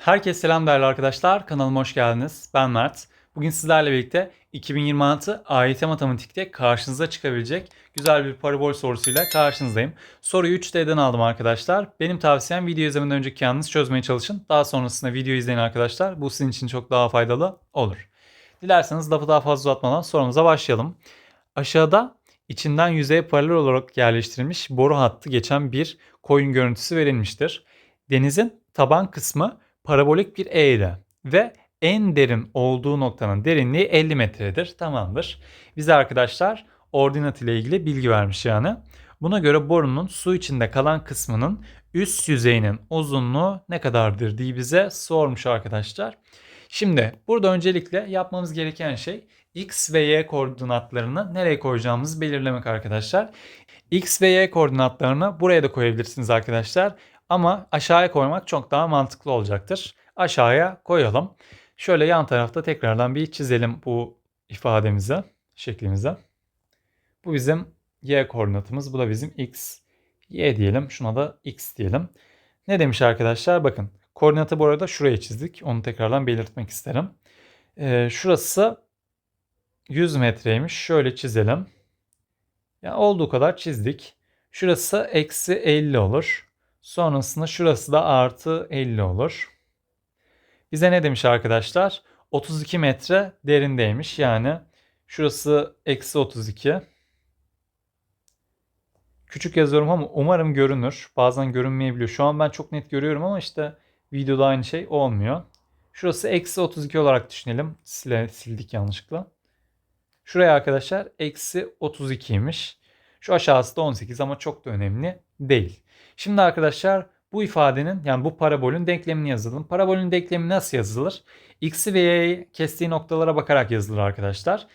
Herkese selam değerli arkadaşlar. Kanalıma hoş geldiniz. Ben Mert. Bugün sizlerle birlikte 2026 AYT Matematik'te karşınıza çıkabilecek güzel bir parabol sorusuyla karşınızdayım. Soruyu 3D'den aldım arkadaşlar. Benim tavsiyem video izlemeden önceki yalnız çözmeye çalışın. Daha sonrasında video izleyin arkadaşlar. Bu sizin için çok daha faydalı olur. Dilerseniz lafı daha fazla uzatmadan sorumuza başlayalım. Aşağıda içinden yüzeye paralel olarak yerleştirilmiş boru hattı geçen bir koyun görüntüsü verilmiştir. Denizin taban kısmı parabolik bir eğri ve en derin olduğu noktanın derinliği 50 metredir. Tamamdır. Bize arkadaşlar ordinat ile ilgili bilgi vermiş yani. Buna göre borunun su içinde kalan kısmının üst yüzeyinin uzunluğu ne kadardır diye bize sormuş arkadaşlar. Şimdi burada öncelikle yapmamız gereken şey x ve y koordinatlarını nereye koyacağımızı belirlemek arkadaşlar. x ve y koordinatlarını buraya da koyabilirsiniz arkadaşlar. Ama aşağıya koymak çok daha mantıklı olacaktır. Aşağıya koyalım. Şöyle yan tarafta tekrardan bir çizelim bu ifademizi, şeklimize. Bu bizim y koordinatımız. Bu da bizim x. y diyelim. Şuna da x diyelim. Ne demiş arkadaşlar? Bakın koordinatı bu arada şuraya çizdik. Onu tekrardan belirtmek isterim. Ee, şurası 100 metreymiş. Şöyle çizelim. Ya yani olduğu kadar çizdik. Şurası eksi 50 olur. Sonrasında şurası da artı 50 olur. Bize ne demiş arkadaşlar? 32 metre derindeymiş. Yani şurası eksi 32. Küçük yazıyorum ama umarım görünür. Bazen görünmeyebiliyor. Şu an ben çok net görüyorum ama işte videoda aynı şey olmuyor. Şurası eksi 32 olarak düşünelim. Sile, sildik yanlışlıkla. Şuraya arkadaşlar eksi 32'ymiş. Şu aşağısı da 18 ama çok da önemli değil. Şimdi arkadaşlar bu ifadenin yani bu parabolün denklemini yazalım. Parabolün denklemi nasıl yazılır? X'i ve y'yi kestiği noktalara bakarak yazılır arkadaşlar.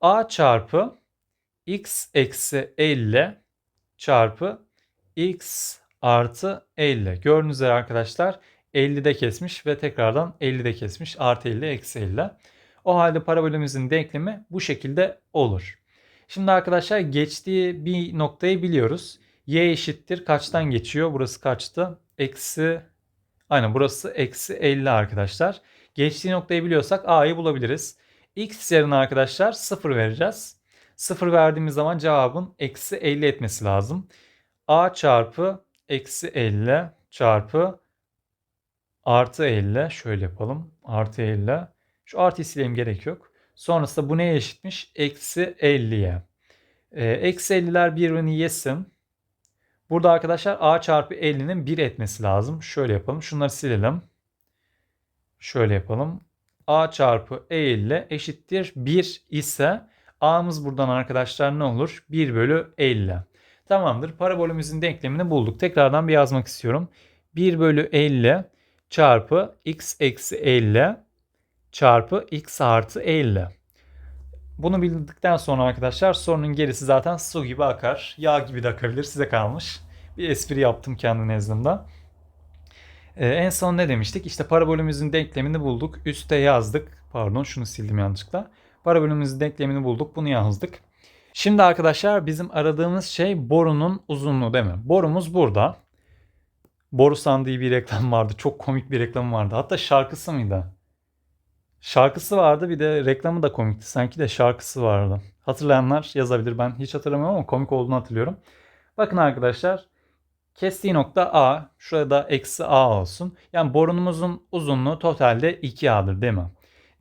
A çarpı x eksi 50 çarpı x artı 50. Gördüğünüz üzere arkadaşlar 50'de kesmiş ve tekrardan 50'de kesmiş. Artı 50 eksi 50. O halde parabolümüzün denklemi bu şekilde olur. Şimdi arkadaşlar geçtiği bir noktayı biliyoruz y eşittir kaçtan geçiyor? Burası kaçtı? Eksi aynen burası eksi 50 arkadaşlar. Geçtiği noktayı biliyorsak a'yı bulabiliriz. x yerine arkadaşlar 0 vereceğiz. 0 verdiğimiz zaman cevabın eksi 50 etmesi lazım. a çarpı eksi 50 çarpı artı 50 şöyle yapalım. Artı 50. Şu artı sileyim gerek yok. Sonrasında bu neye eşitmiş? Eksi 50'ye. Ee, eksi 50'ler birbirini yesin. Burada arkadaşlar a çarpı 50'nin 1 etmesi lazım. Şöyle yapalım. Şunları silelim. Şöyle yapalım. a çarpı 50 eşittir 1 ise a'mız buradan arkadaşlar ne olur? 1 bölü 50. Tamamdır. Parabolümüzün denklemini bulduk. Tekrardan bir yazmak istiyorum. 1 bölü 50 çarpı x eksi 50 çarpı x artı 50. Bunu bildikten sonra arkadaşlar sorunun gerisi zaten su gibi akar. Yağ gibi de akabilir. Size kalmış. Bir espri yaptım kendi nezdimde. Ee, en son ne demiştik? İşte parabolümüzün denklemini bulduk. Üste yazdık. Pardon şunu sildim yanlışlıkla. Parabolümüzün denklemini bulduk. Bunu yazdık. Şimdi arkadaşlar bizim aradığımız şey borunun uzunluğu değil mi? Borumuz burada. Borusan diye bir reklam vardı. Çok komik bir reklam vardı. Hatta şarkısı mıydı? Şarkısı vardı bir de reklamı da komikti. Sanki de şarkısı vardı. Hatırlayanlar yazabilir. Ben hiç hatırlamıyorum ama komik olduğunu hatırlıyorum. Bakın arkadaşlar. Kestiği nokta A. Şurada eksi A olsun. Yani borunumuzun uzunluğu totalde 2A'dır değil mi?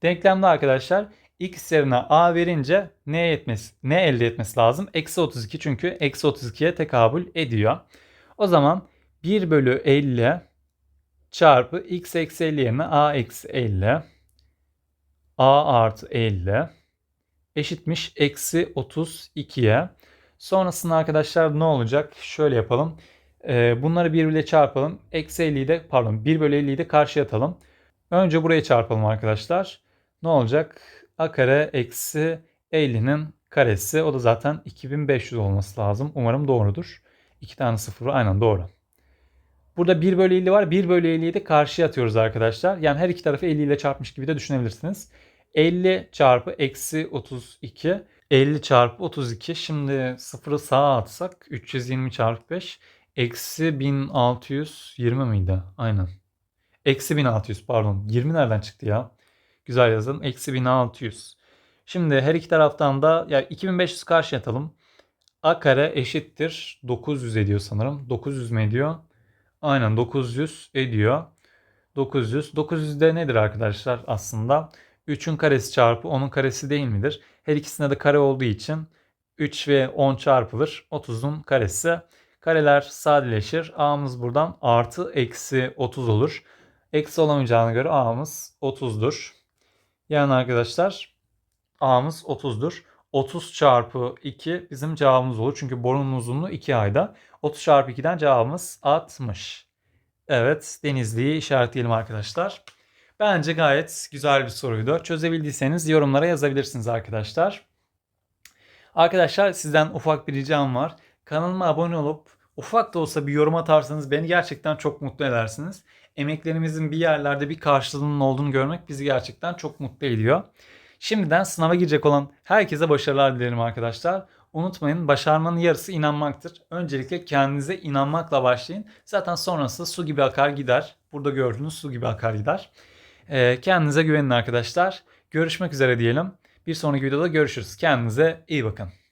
Denklemde arkadaşlar x yerine A verince ne, etmesi, ne elde etmesi lazım? Eksi 32 çünkü eksi 32'ye tekabül ediyor. O zaman 1 bölü 50 çarpı x eksi 50 yerine A eksi 50 a artı 50 eşitmiş eksi 32'ye. Sonrasında arkadaşlar ne olacak? Şöyle yapalım. Ee, bunları birbirle çarpalım. Eksi 50'yi de pardon 1 bölü 50'yi de karşıya atalım. Önce buraya çarpalım arkadaşlar. Ne olacak? A kare eksi 50'nin karesi. O da zaten 2500 olması lazım. Umarım doğrudur. İki tane sıfırı aynen doğru. Burada 1 bölü 50 var. 1 bölü 50'yi de karşıya atıyoruz arkadaşlar. Yani her iki tarafı 50 ile çarpmış gibi de düşünebilirsiniz. 50 çarpı eksi 32. 50 çarpı 32. Şimdi sıfırı sağa atsak 320 çarpı 5. Eksi 1620 miydi? Aynen. Eksi 1600 pardon. 20 nereden çıktı ya? Güzel yazalım. Eksi 1600. Şimdi her iki taraftan da ya 2500 karşı atalım. A kare eşittir 900 ediyor sanırım. 900 mi ediyor? Aynen 900 ediyor. 900. 900 de nedir arkadaşlar aslında? 3'ün karesi çarpı 10'un karesi değil midir? Her ikisinde de kare olduğu için 3 ve 10 çarpılır. 30'un karesi. Kareler sadeleşir. A'mız buradan artı eksi 30 olur. Eksi olamayacağına göre A'mız 30'dur. Yani arkadaşlar A'mız 30'dur. 30 çarpı 2 bizim cevabımız olur. Çünkü borunun uzunluğu 2 ayda. 30 çarpı 2'den cevabımız 60. Evet Denizli'yi işaretleyelim arkadaşlar. Bence gayet güzel bir soruydu. Çözebildiyseniz yorumlara yazabilirsiniz arkadaşlar. Arkadaşlar sizden ufak bir ricam var. Kanalıma abone olup ufak da olsa bir yorum atarsanız beni gerçekten çok mutlu edersiniz. Emeklerimizin bir yerlerde bir karşılığının olduğunu görmek bizi gerçekten çok mutlu ediyor. Şimdiden sınava girecek olan herkese başarılar dilerim arkadaşlar. Unutmayın başarmanın yarısı inanmaktır. Öncelikle kendinize inanmakla başlayın. Zaten sonrası su gibi akar gider. Burada gördüğünüz su gibi akar gider. Ee, kendinize güvenin arkadaşlar. Görüşmek üzere diyelim. Bir sonraki videoda görüşürüz. Kendinize iyi bakın.